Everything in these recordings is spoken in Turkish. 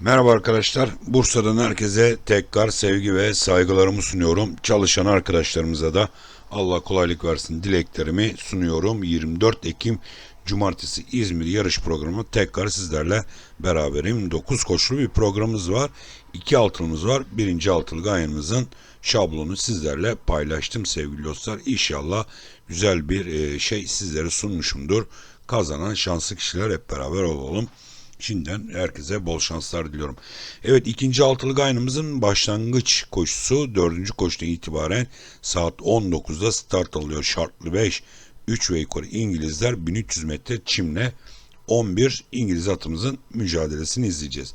Merhaba arkadaşlar. Bursa'dan herkese tekrar sevgi ve saygılarımı sunuyorum. Çalışan arkadaşlarımıza da Allah kolaylık versin dileklerimi sunuyorum. 24 Ekim Cumartesi İzmir yarış programı tekrar sizlerle beraberim. 9 koşulu bir programımız var. 2 altılımız var. Birinci altılı gayenimizin şablonu sizlerle paylaştım sevgili dostlar. İnşallah güzel bir e, şey sizlere sunmuşumdur. Kazanan şanslı kişiler hep beraber olalım. Şimdiden herkese bol şanslar diliyorum. Evet ikinci altılı gaynımızın başlangıç koşusu dördüncü koşudan itibaren saat 19'da start alıyor. Şartlı 5 3 ve yukarı İngilizler 1300 metre çimle 11 İngiliz atımızın mücadelesini izleyeceğiz.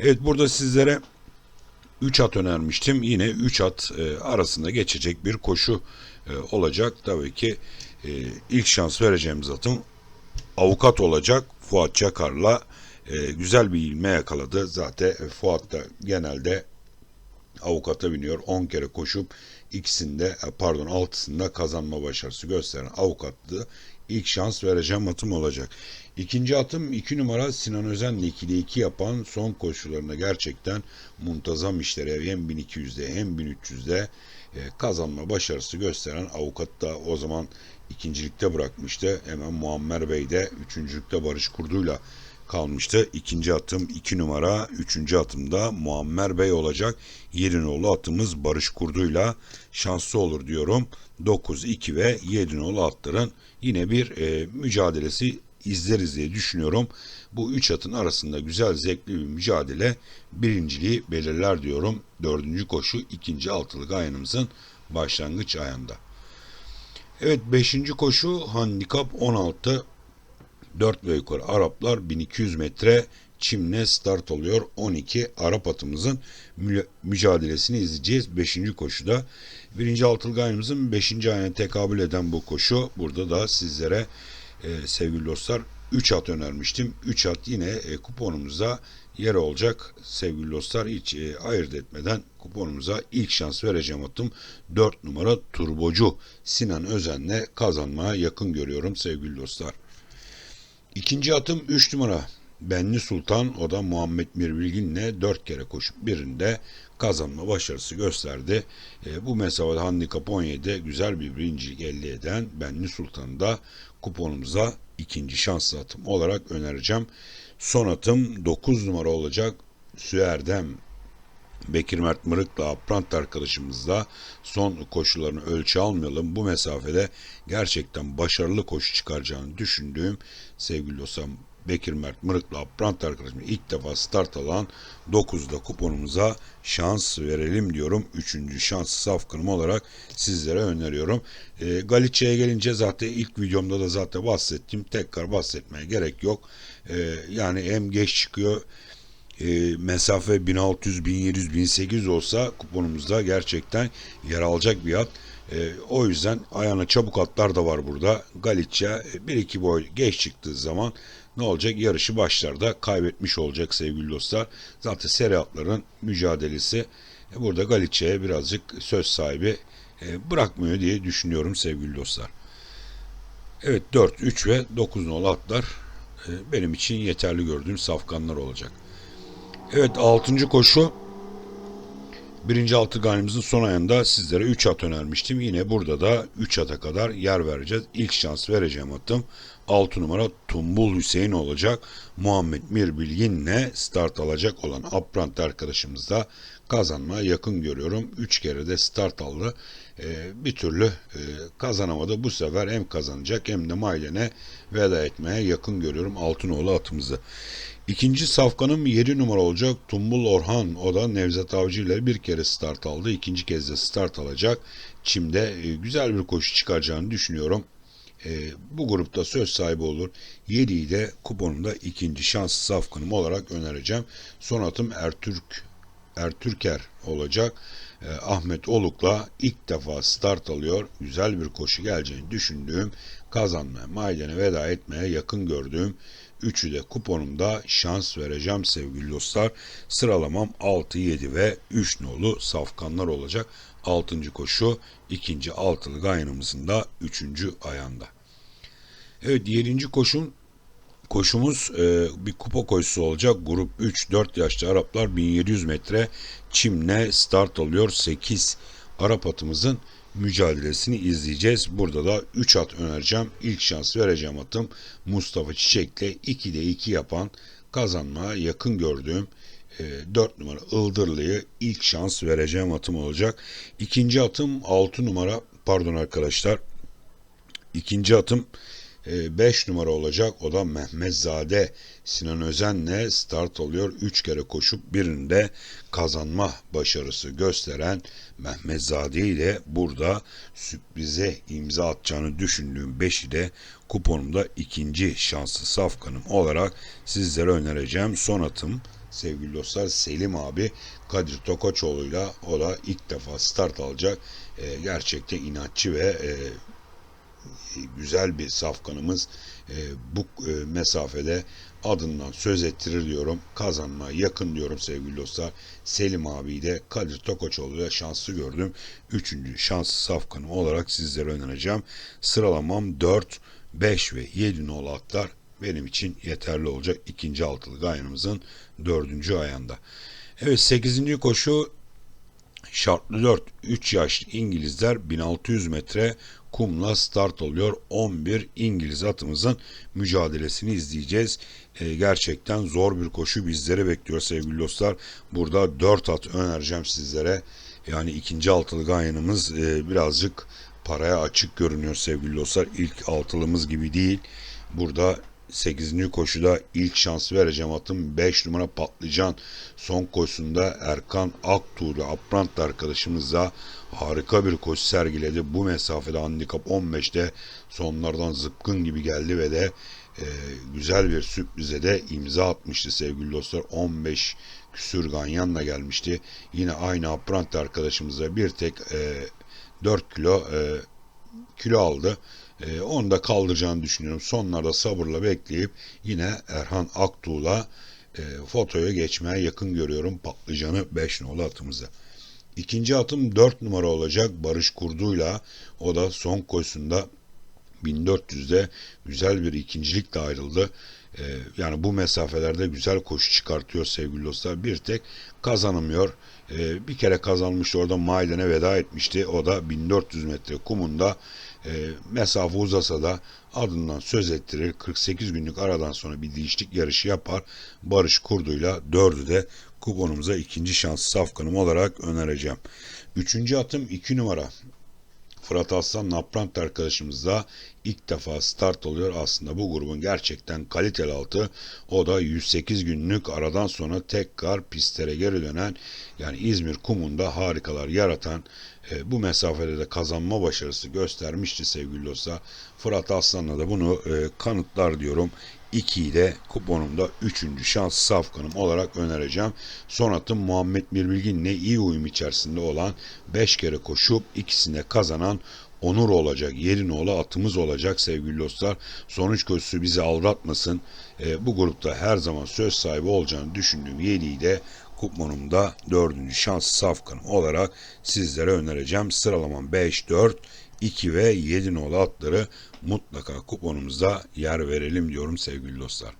Evet burada sizlere 3 at önermiştim. Yine 3 at e, arasında geçecek bir koşu e, olacak. Tabii ki e, ilk şans vereceğimiz atım avukat olacak Fuat Çakar'la e, güzel bir ilme yakaladı. Zaten e, Fuat da genelde avukata biniyor. 10 kere koşup ikisinde e, pardon altısında kazanma başarısı gösteren avukatlı ilk şans vereceğim atım olacak. İkinci atım 2 numara Sinan Özen'le 2'de 2 yapan son koşularında gerçekten muntazam işleri hem 1200'de hem 1300'de e, kazanma başarısı gösteren avukat da o zaman ikincilikte bırakmıştı. Hemen Muammer Bey de üçüncülükte Barış Kurdu'yla kalmıştı. İkinci atım 2 numara, üçüncü atımda Muammer Bey olacak. Yerinoğlu atımız Barış Kurdu'yla şanslı olur diyorum. 9, 2 ve 7 nolu atların yine bir e, mücadelesi izleriz diye düşünüyorum. Bu üç atın arasında güzel zevkli bir mücadele birinciliği belirler diyorum. Dördüncü koşu ikinci altılı gayanımızın başlangıç ayında. Evet 5. koşu handikap 16 4 ve yukarı Araplar 1200 metre çimle start oluyor. 12 Arap atımızın mü- mücadelesini izleyeceğiz 5. koşuda. 1. altılı gayrımızın 5. ayına tekabül eden bu koşu. Burada da sizlere e, sevgili dostlar 3 at önermiştim. 3 at yine e, kuponumuzda yer olacak. Sevgili dostlar hiç e, ayırt etmeden kuponumuza ilk şans vereceğim atım 4 numara Turbocu Sinan Özen'le kazanmaya yakın görüyorum sevgili dostlar. İkinci atım 3 numara Benli Sultan o da Muhammed Mirbilgin'le 4 kere koşup birinde kazanma başarısı gösterdi. E, bu mesafede handikap 17'de güzel bir birincilik elde eden Benli Sultan'ı da kuponumuza ikinci şanslı atım olarak önereceğim. Son atım 9 numara olacak Süerdem Bekir Mert Mırık'la Aprant arkadaşımızla son koşularını ölçü almayalım. Bu mesafede gerçekten başarılı koşu çıkaracağını düşündüğüm sevgili dostum Bekir Mert Mırık'la Aprant arkadaşımız ilk defa start alan 9'da kuponumuza şans verelim diyorum. Üçüncü şans safkanım olarak sizlere öneriyorum. E, Galicia'ya gelince zaten ilk videomda da zaten bahsettim. Tekrar bahsetmeye gerek yok. E, yani hem geç çıkıyor e, mesafe 1600, 1700, 1800 olsa kuponumuzda gerçekten yer alacak bir at. E, o yüzden ayağına çabuk atlar da var burada. Galicia 1-2 boy geç çıktığı zaman ne olacak? Yarışı başlarda kaybetmiş olacak sevgili dostlar. Zaten seri atların mücadelesi e, burada Galicia'ya birazcık söz sahibi e, bırakmıyor diye düşünüyorum sevgili dostlar. Evet 4, 3 ve 9 nolu atlar e, benim için yeterli gördüğüm safkanlar olacak. Evet 6. koşu birinci altı ganimizin son ayında sizlere 3 at önermiştim. Yine burada da 3 ata kadar yer vereceğiz. İlk şans vereceğim atım 6 numara Tumbul Hüseyin olacak. Muhammed Mir Bilgin'le start alacak olan Aprant arkadaşımız da kazanmaya yakın görüyorum. 3 kere de start aldı. Ee, bir türlü e, kazanamadı. Bu sefer hem kazanacak hem de Maylen'e veda etmeye yakın görüyorum Altınoğlu atımızı. İkinci safkanım 7 numara olacak. Tumbul Orhan o da Nevzat Avcı ile bir kere start aldı. İkinci kez de start alacak. Çim'de e, güzel bir koşu çıkaracağını düşünüyorum. E, bu grupta söz sahibi olur. 7'yi de kuponumda ikinci şans safkanım olarak önereceğim. Son atım Ertürk Ertürker olacak. E, Ahmet Oluk'la ilk defa start alıyor. Güzel bir koşu geleceğini düşündüğüm kazanmaya, maydene veda etmeye yakın gördüğüm Üçü de kuponumda şans vereceğim sevgili dostlar. Sıralamam 6, 7 ve 3 nolu safkanlar olacak. 6. koşu 2. altılı gaynımızın da 3. ayağında. Evet 7. koşun Koşumuz e, bir kupa koşusu olacak. Grup 3-4 yaşlı Araplar 1700 metre çimle start alıyor. 8 Arap atımızın mücadelesini izleyeceğiz. Burada da 3 at önereceğim. İlk şans vereceğim atım Mustafa Çiçek'le 2'de 2 yapan kazanmaya yakın gördüğüm 4 numara Ildırlı'yı ilk şans vereceğim atım olacak. İkinci atım 6 numara pardon arkadaşlar. İkinci atım 5 numara olacak. O da Mehmetzade Sinan Özen'le start oluyor. 3 kere koşup birinde kazanma başarısı gösteren Mehmetzade ile burada sürprize imza atacağını düşündüğüm 5'i de kuponumda ikinci şanslı safkanım olarak sizlere önereceğim. Son atım sevgili dostlar Selim abi Kadir Tokoçoğlu'yla o da ilk defa start alacak. E, gerçekten inatçı ve e, güzel bir safkanımız e, bu e, mesafede adından söz ettirir diyorum. Kazanma yakın diyorum sevgili dostlar. Selim abi de Kadir Tokoçoğlu'ya şanslı gördüm. Üçüncü şanslı safkanım olarak sizlere önereceğim. Sıralamam 4, 5 ve 7 nolu atlar benim için yeterli olacak. ikinci altılı gayanımızın dördüncü ayağında. Evet 8. koşu şartlı 4 3 yaşlı İngilizler 1600 metre kumla start oluyor. 11 İngiliz atımızın mücadelesini izleyeceğiz. E, gerçekten zor bir koşu bizleri bekliyor sevgili dostlar. Burada 4 at önereceğim sizlere. Yani ikinci altılı gayanımız e, birazcık paraya açık görünüyor sevgili dostlar. İlk altılımız gibi değil. Burada 8. koşuda ilk şans vereceğim atım 5 numara patlıcan. Son koşusunda Erkan Aktuğ'la Aprant arkadaşımızla harika bir koşu sergiledi. Bu mesafede handikap 15'te sonlardan zıpkın gibi geldi ve de e, güzel bir sürprize de imza atmıştı sevgili dostlar. 15 küsür ganyanla gelmişti. Yine aynı Aprant arkadaşımıza bir tek e, 4 kilo e, kilo aldı. E, onu da kaldıracağını düşünüyorum. Sonlarda sabırla bekleyip yine Erhan Aktuğ'la e, fotoya geçmeye yakın görüyorum patlıcanı 5 nolu atımıza. İkinci atım 4 numara olacak Barış Kurdu'yla. O da son koşusunda 1400'de güzel bir ikincilikle ayrıldı. Ee, yani bu mesafelerde güzel koşu çıkartıyor sevgili dostlar. Bir tek kazanamıyor. Ee, bir kere kazanmıştı orada Maiden'e veda etmişti. O da 1400 metre kumunda e, mesafe uzasa da adından söz ettirir. 48 günlük aradan sonra bir değişiklik yarışı yapar. Barış Kurdu'yla dördü de kuponumuza ikinci şans safkanım olarak önereceğim. Üçüncü atım 2 numara. Fırat Aslan Naprant arkadaşımızla ilk defa start oluyor. Aslında bu grubun gerçekten kaliteli altı. O da 108 günlük aradan sonra tekrar pistlere geri dönen yani İzmir kumunda harikalar yaratan e, bu mesafede de kazanma başarısı göstermişti sevgili dostlar. Fırat Aslan'la da bunu e, kanıtlar diyorum. 2'yi de kuponumda 3. şans safkanım olarak önereceğim. Son atım Muhammed Mirbilgin'le iyi uyum içerisinde olan 5 kere koşup ikisinde kazanan Onur olacak, yerin oğlu atımız olacak sevgili dostlar. Sonuç koşusu bizi aldatmasın. E, bu grupta her zaman söz sahibi olacağını düşündüğüm Yeli'yi de kuponumda 4. şans safkanım olarak sizlere önereceğim. Sıralamam 5, 4, 2 ve 7 nolu atları mutlaka kuponumuzda yer verelim diyorum sevgili dostlar.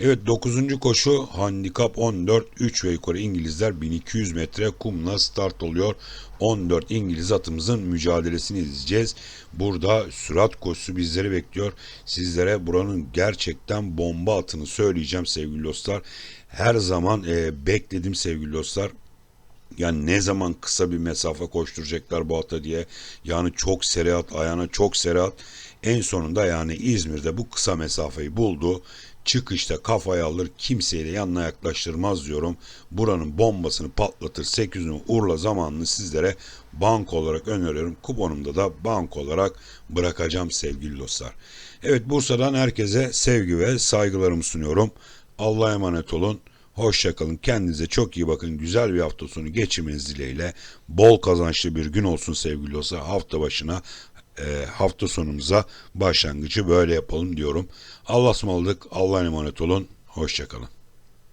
Evet 9. koşu handikap 14 3 ve yukarı İngilizler 1200 metre kumla start oluyor. 14 İngiliz atımızın mücadelesini izleyeceğiz. Burada sürat koşusu bizleri bekliyor. Sizlere buranın gerçekten bomba atını söyleyeceğim sevgili dostlar. Her zaman e, bekledim sevgili dostlar. Yani ne zaman kısa bir mesafe koşturacaklar bu ata diye. Yani çok seriat, ayağına çok seriat. En sonunda yani İzmir'de bu kısa mesafeyi buldu. Çıkışta kafaya alır kimseyle yanına yaklaştırmaz diyorum. Buranın bombasını patlatır 800'ünü Urla zamanını sizlere bank olarak öneriyorum. Kuponumda da bank olarak bırakacağım sevgili dostlar. Evet Bursa'dan herkese sevgi ve saygılarımı sunuyorum. Allah'a emanet olun. Hoşçakalın. Kendinize çok iyi bakın. Güzel bir hafta sonu geçirmeniz dileğiyle. Bol kazançlı bir gün olsun sevgili dostlar. Hafta başına e, hafta sonumuza başlangıcı böyle yapalım diyorum. Allah'a ısmarladık. Allah'a emanet olun. Hoşçakalın.